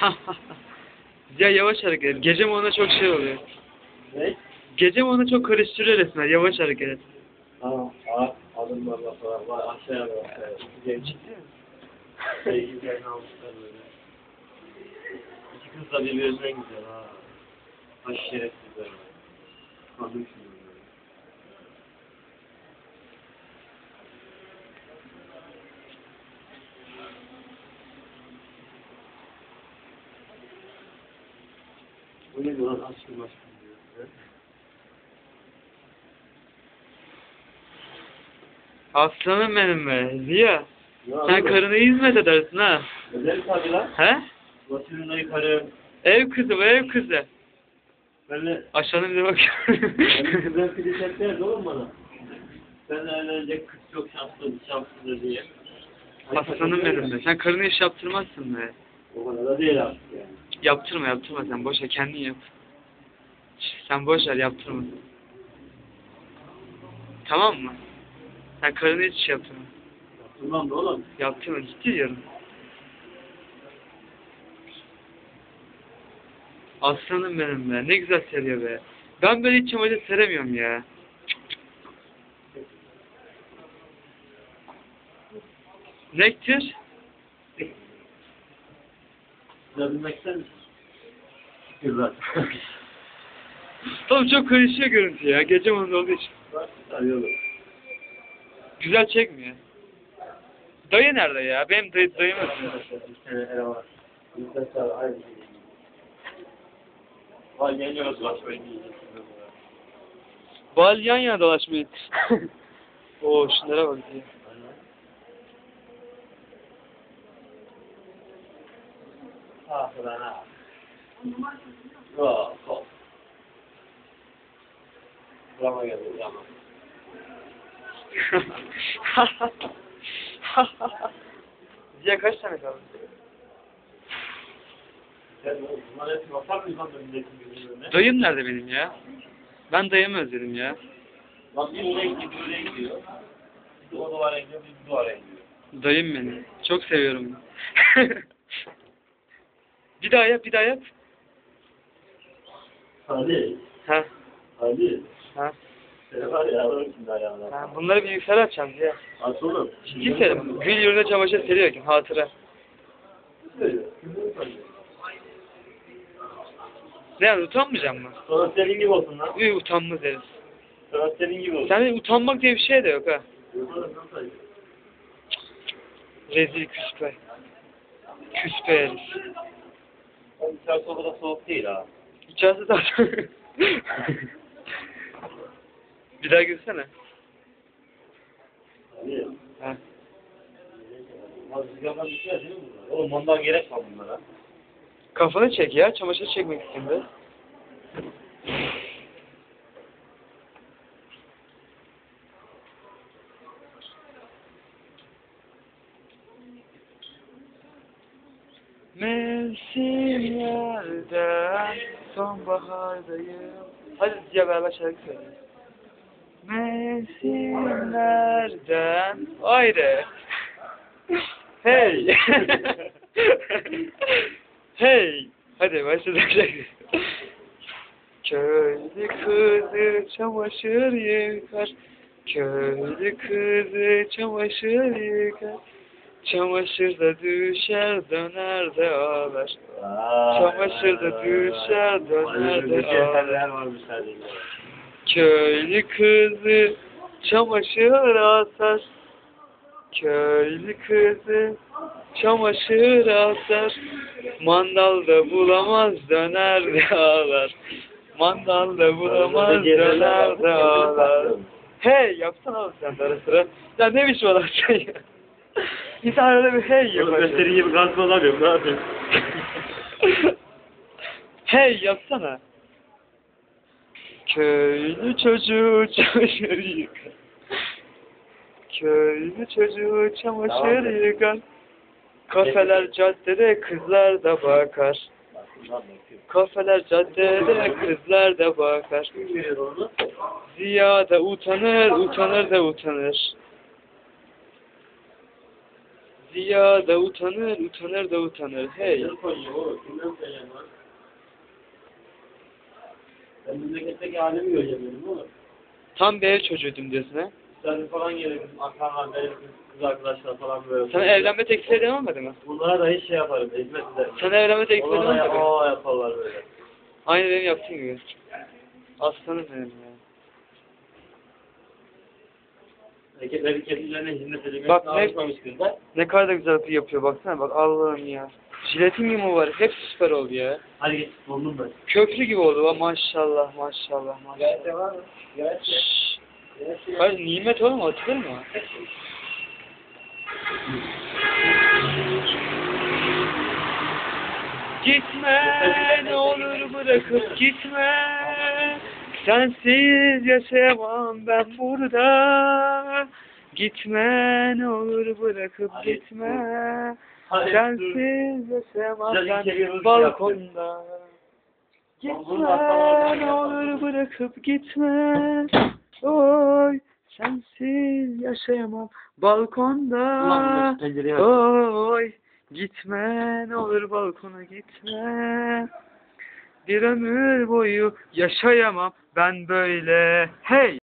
ya yavaş hareket et. Gece mi ona çok şey oluyor. Ne? Gece mi ona çok karıştırıyor resmen. Yavaş hareket et. Tamam. Adımlarla falan. Var aşağıya bak. Genç. Mi? Şey almışlar böyle. İki kız da birbirinden güzel ha. Baş şerefsizler. Kandım şimdi böyle. Bu ne lan aşkım aşkım diyor. Aslanım benim be. Ziya. Ne Sen abi? karını hizmet edersin ha. Özel tabi lan. He? Basının ayı karı. Ev kızı bu ev kızı. Benle Aşağıdan bir de bak. Benim kızım filiz etmez oğlum bana. Ben de evlenecek kız çok şanslı, şanslıdır diye. Aslanım benim be. Sen karını iş yaptırmazsın be. O kadar da değil artık yani. Yaptırma yaptırma sen. Boş ver kendin yap. Sen boş ver yaptırma. Tamam mı? Sen karını hiç şey yaptırma. Yaptırmam da oğlum. Yaptırma ciddi diyorum. Aslanım benim be. Ne güzel seriyor be. Ben böyle hiç çamaşır seremiyorum ya. Nektir? Misin? Güzel. Oğlum çok karışıyor görüntü ya. Gece onda olduğu için. Arıyorum. Güzel çekmiyor. Dayı nerede ya? Benim dayı, dayım yok. Bir tane ele var. Bizde sarı aynı şey. Vay geliyoruz başlayın diyeceksin. Bal yan yana dolaşmayın. Oo şunlara bak ya. Ah ulan ha. Yok, kol. Burama geldi, burama. Ziya kaç tane kaldı? Dayım nerede benim ya? Ben dayımı özledim ya. Lan bir oraya gidiyor, bir oraya gidiyor. Bir o duvara gidiyor, bir bu duvara gidiyor. Dayım beni. Çok seviyorum. bir daha yap, bir daha yap. Hadi, Ha, hadi. ha. Seni var ya, alırım şimdi ayağına. ha. Bunları bir yüksel açacağım Ziya. Aç oğlum. Ciddi serim. Gül yurda çamaşır seriyor ki hatıra. Ne yani utanmayacağım mı? Sonra senin gibi olsun lan. Uy utanmaz herif. Sonra senin gibi olsun. Sende utanmak diye bir şey de yok ha. Nasıl? Rezil küspe. Küspe herif. Oğlum içerisi o kadar soğuk değil ha. İçerisi zaten. bir daha gülsene. Hadi. Ha. Az rüzgardan değil mi bunlar? Oğlum ondan gerek var bunlara. Kafanı çek ya. Çamaşır çekmek istiyorum be. Mevsimlerden sonbahardayım. Hadi Ziya beraber şarkı söyleyelim. Mevsimlerden ayrı. Hey. hey. Hadi başladık şarkı. Köylü kızı çamaşır yıkar. Köylü kızı çamaşır yıkar. Çamaşır da düşer döner de ağlar. Çamaşır da düşer döner de ağlar. Köylü kızı çamaşır atar. Köylü kızı çamaşır atar. Mandalda bulamaz döner de ağlar. Mandalda bulamaz döner de ağlar. Hey yapsana oğlum sen de ara sıra. Ya ne biçim adamsın ya. İnsan arada bir hey yapar. senin gibi gazma olamıyorum ne yapayım? hey yapsana. Köylü çocuğu çamaşır yıkar. Köylü çocuğu çamaşır Tamam. yıkar. Kafeler caddede kızlar da bakar. Kafeler caddede kızlar da bakar. Ziya da utanır, utanır da utanır. Ziya da utanır, utanır da utanır. Hey. Ben memleketteki halimi göreceğim oğlum. Tam bir ev çocuğuydum diyorsun ha. Sen falan gelir, akranlar, benim kız arkadaşlar falan böyle. Sana evlenme teklif edememedi mi? Bunlara da hiç şey yaparım, hizmet ederim. Sana evlenme teklif Ona edememedi mi? aa yaparlar böyle. Aynı benim yaptığım gibi. Aslanım benim ya. Kendilerine hizmet Bak ne-. Ne kadar da güzel bir yapıyor baksana bak Allah'ım ya. Jiletin mi var? Hepsi süper oldu ya. Hadi geç, buldum ben. Köprü gibi oldu va maşallah maşallah maşallah. Var mı? Gayet. Şşş. Hayır nimet oğlum atılır mı? Gitme ne olur bırakıp gitme Sensiz yaşayamam ben burada. Gitme ne olur bırakıp Hadi. gitme. dur. Sensiz yaşayamam ben balkonda. Gitme ne olur bırakıp gitme. Oy sensiz yaşayamam balkonda. Oy gitme ne olur balkona gitme Bir ömür boyu yaşayamam. Ben böyle. Hey